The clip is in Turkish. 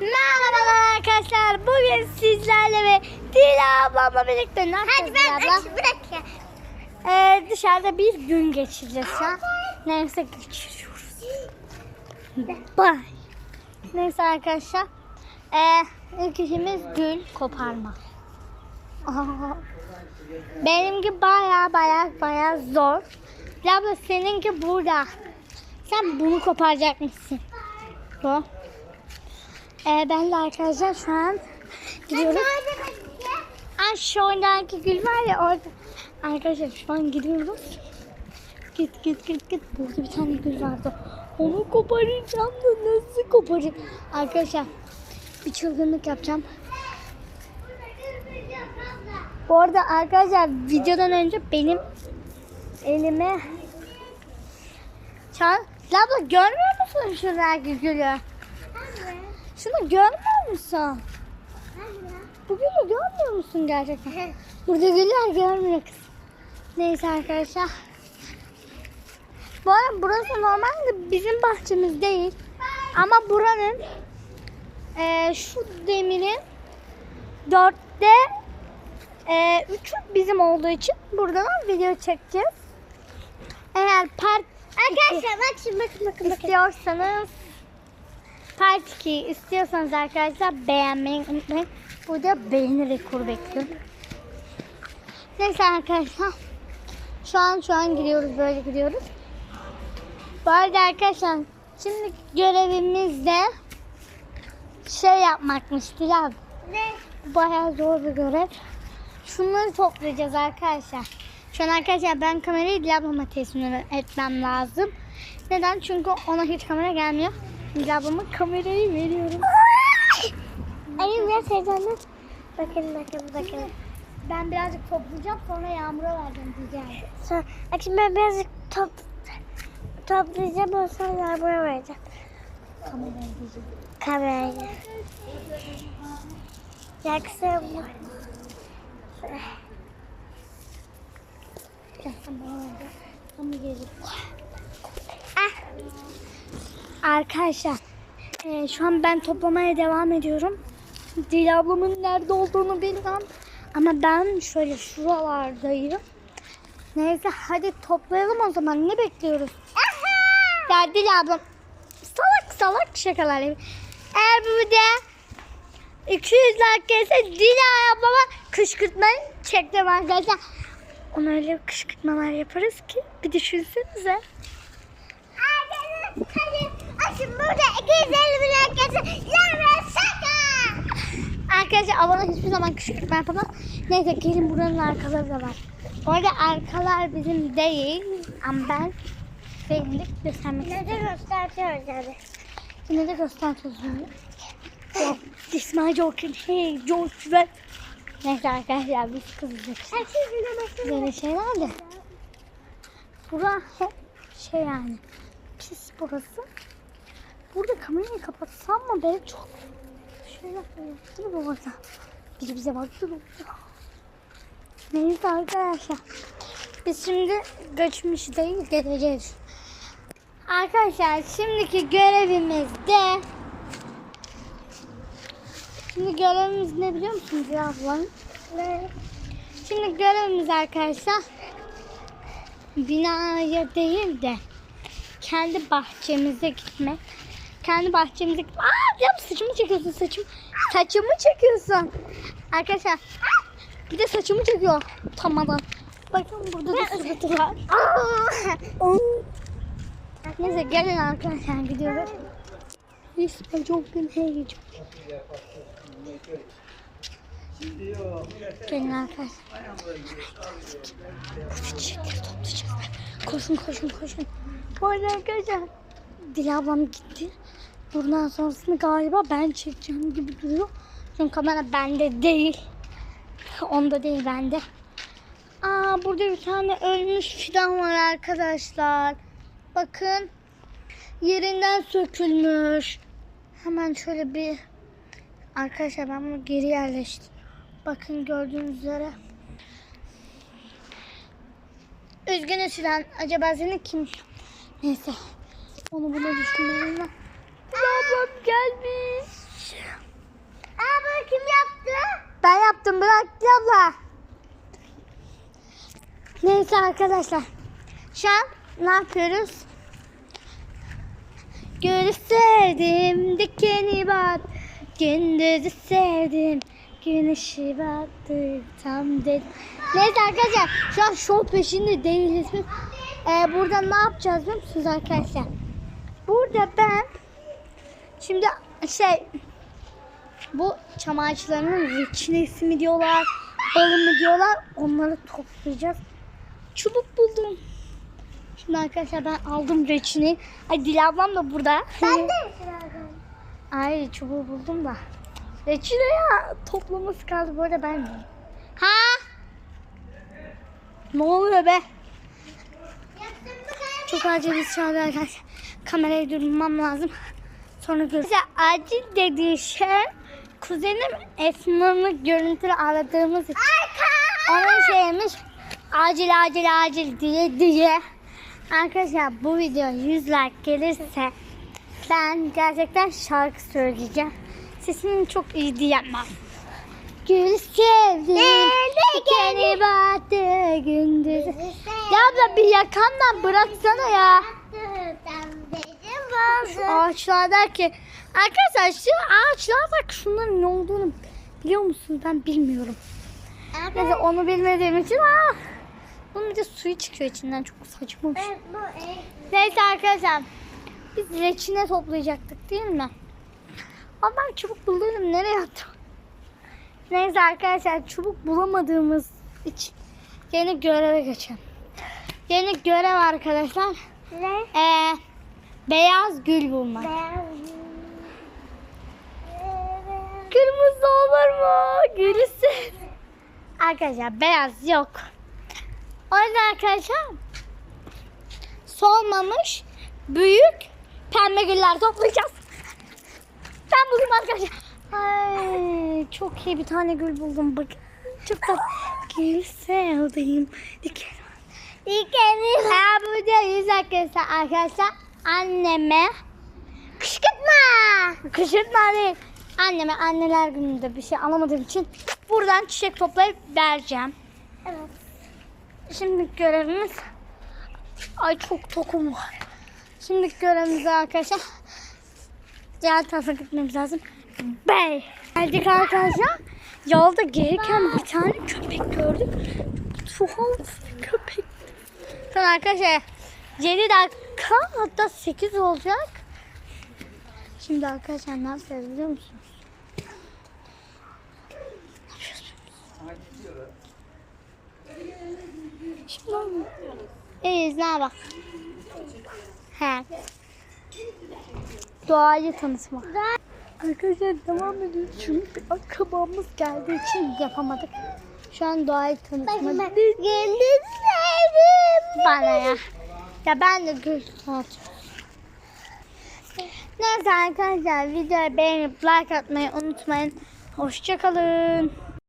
Merhabalar arkadaşlar. Bugün sizlerle ve Dila ablamla birlikte ne yapacağız Hadi ben abla? aç bırak ya. Ee, dışarıda bir gün geçireceğiz an. Neyse geçiriyoruz. Bye. Neyse arkadaşlar. Ee, ilk işimiz gül koparma. Benimki baya baya baya zor. Dila abla seninki burada. Sen bunu koparacak mısın? Bu. Ee, ben de arkadaşlar şu an gidiyoruz. Ay şu oradaki gül var ya orada. Arkadaşlar şu an gidiyoruz. Git git git git. Burada bir tane gül vardı. Onu koparacağım da nasıl koparacağım? Arkadaşlar bir çılgınlık yapacağım. Bu arada arkadaşlar videodan önce benim elime Çal. Abla görmüyor musun şuradaki gülü? Şunu görmüyor musun? Bu gülü görmüyor musun gerçekten? Burada güller görmüyor kız. Neyse arkadaşlar. Bu arada burası normalde bizim bahçemiz değil. Ama buranın eee, şu demirin dörtte eee, üçü bizim olduğu için buradan video çekeceğiz. Eğer part Arkadaşlar bak şimdi bakın bakın bakın. istiyorsanız part 2 istiyorsanız arkadaşlar beğenmeyi unutmayın. Burada beğeni rekoru bekliyorum. Neyse arkadaşlar. Şu an şu an gidiyoruz böyle gidiyoruz. Bu arada arkadaşlar şimdi görevimiz de şey yapmakmış Bilal. Ne? Bayağı zor bir görev. Şunları toplayacağız arkadaşlar. Şu an arkadaşlar ben kamerayı Dila ablama teslim etmem lazım. Neden? Çünkü ona hiç kamera gelmiyor. Dila ablama kamerayı veriyorum. Ayım biraz heyecanlı. Bakın bakın bakın. Ben birazcık toplayacağım sonra Yağmur'a vereceğim diyeceğim. Sonra, şimdi ben birazcık top, toplayacağım ondan sonra yağmura vereceğim. Kamerayı diyeceğim. Kamerayı. Yaksın mı? Ver. Tamam gelir. Arkadaşlar e, şu an ben toplamaya devam ediyorum. Dila ablamın nerede olduğunu bilmem. Ama ben şöyle şuralardayım. Neyse hadi toplayalım o zaman. Ne bekliyoruz? Ya Dila ablam salak salak şakalar yapıyor. Eğer bu video 200 like gelirse Dila ablama kışkırtmayı çektim arkadaşlar. Ona öyle kışkırtmalar yaparız ki bir düşünsenize. Burada 250 bin herkese yağmur şaka. Arkadaşlar abone hiçbir zaman kışkırtma yapamaz. Neyse gelin buranın arkaları da var. Orada arkalar bizim değil ama ben beğendik göstermek istedim. de göstereceğiz yani. Yine de bunu. Oh, this my joking. Hey ver. Neyse arkadaşlar biz kızacağız. Açın Böyle şeyler de. Bura şey yani. Pis burası. Burada kamerayı kapatsam mı ben çok şey yapıyor. Değil mi orada? Biri bize baktı mı? Neyse arkadaşlar. Biz şimdi göçmüş değil geleceğiz. Arkadaşlar şimdiki görevimiz de Şimdi görevimiz ne biliyor musunuz ya ablam? Ne? Şimdi görevimiz arkadaşlar binaya değil de kendi bahçemize gitmek. Kendi bahçemize gitmek. Aa, ya saçımı çekiyorsun saçım. Saçımı çekiyorsun. Arkadaşlar bir de saçımı çekiyor tamamen. Bakın burada da suratı var. Neyse gelin arkadaşlar gidiyoruz. İsmi çok gün heyecan. Gelin arkadaşlar. Koşun koşun koşun. Bu arkadaşlar Dila ablam gitti. Buradan sonrasını galiba ben çekeceğim gibi duruyor. Çünkü kamera bende değil. Onda değil bende. Aa burada bir tane ölmüş fidan var arkadaşlar. Bakın. Yerinden sökülmüş. Hemen şöyle bir Arkadaşlar ben bunu geri yerleştim. Bakın gördüğünüz üzere. Üzgünüz filan. Acaba seni kim? Neyse. Onu bunu düşünmeyelim ben. Ablam gelmiş. Ben yaptım bırak abla. Neyse arkadaşlar. Şu an ne yapıyoruz? Gülü sevdim, dikeni bat. Gündüzü sevdim, güneşi battı tam dedim. Neyse arkadaşlar şu an şov peşinde değiliz. Ee, burada ne yapacağız biliyor musunuz arkadaşlar? Burada ben şimdi şey bu çam ağaçlarının reçinesi mi diyorlar, balı mı diyorlar onları toplayacağız. Çubuk buldum. Şimdi arkadaşlar ben aldım reçineyi. Ay Dil ablam da burada. Ben de Ay çubuğu buldum da. Reçine ya toplaması kaldı bu arada ben. Ha? Ne oluyor be? Çok acil bir çağrı arkadaşlar. Kamerayı durmam lazım. Sonra görüşürüz. Acil dediği şey kuzenim Esma'nın görüntülü aradığımız için. Onun şeymiş acil acil acil diye diye. Arkadaşlar bu video 100 like gelirse ben gerçekten şarkı söyleyeceğim. Sesim çok iyi diyemem. Gül sevdim, dikeni battı gündüz. Ya abla bir yakandan bıraksana ya. Şu ağaçlarda ki arkadaşlar şu ağaçlarda şunların ne olduğunu biliyor musunuz ben bilmiyorum. Neyse onu bilmediğim için aa, bunun bir de suyu çıkıyor içinden çok saçma bir şey. Neyse arkadaşlar biz reçine toplayacaktık değil mi? Ama ben çubuk buluyorum nereye attım? Neyse arkadaşlar çubuk bulamadığımız için yeni göreve geçelim. Yeni görev arkadaşlar Ne? ee, beyaz gül bulmak. Kırmızı olur mu? Gülü sev. Arkadaşlar beyaz yok. O yüzden arkadaşlar solmamış büyük pembe güller toplayacağız. Ben buldum arkadaşlar. Ay, çok iyi bir tane gül buldum. Bak. Çok da gül sevdim. Diken. Dikeni. Ha burada yüz arkadaşlar. Arkadaşlar anneme kışkırtma. Kışkırtma değil. Anneme anneler gününde bir şey alamadığım için buradan çiçek toplayıp vereceğim. Evet. Şimdi görevimiz Ay çok tokum var. Şimdi görevimiz arkadaşlar diğer tarafa gitmemiz lazım. Bey. Geldik arkadaşlar. Yolda gelirken bir tane köpek gördük. Tuhaf bir köpek. Sonra arkadaşlar 7 dakika hatta 8 olacak. Şimdi arkadaşlar ne yapacağız biliyor musunuz? Şimdi İyiyiz ne bak. He. Doğayı tanıtma. Arkadaşlar devam ediyoruz. Çünkü akrabamız geldiği için yapamadık. Şu an doğayı tanıtma. Gündüz sevdim. Bana ya. Ya ben de gül tanıtıyorum. Neyse arkadaşlar videoyu beğenip like atmayı unutmayın. Hoşçakalın.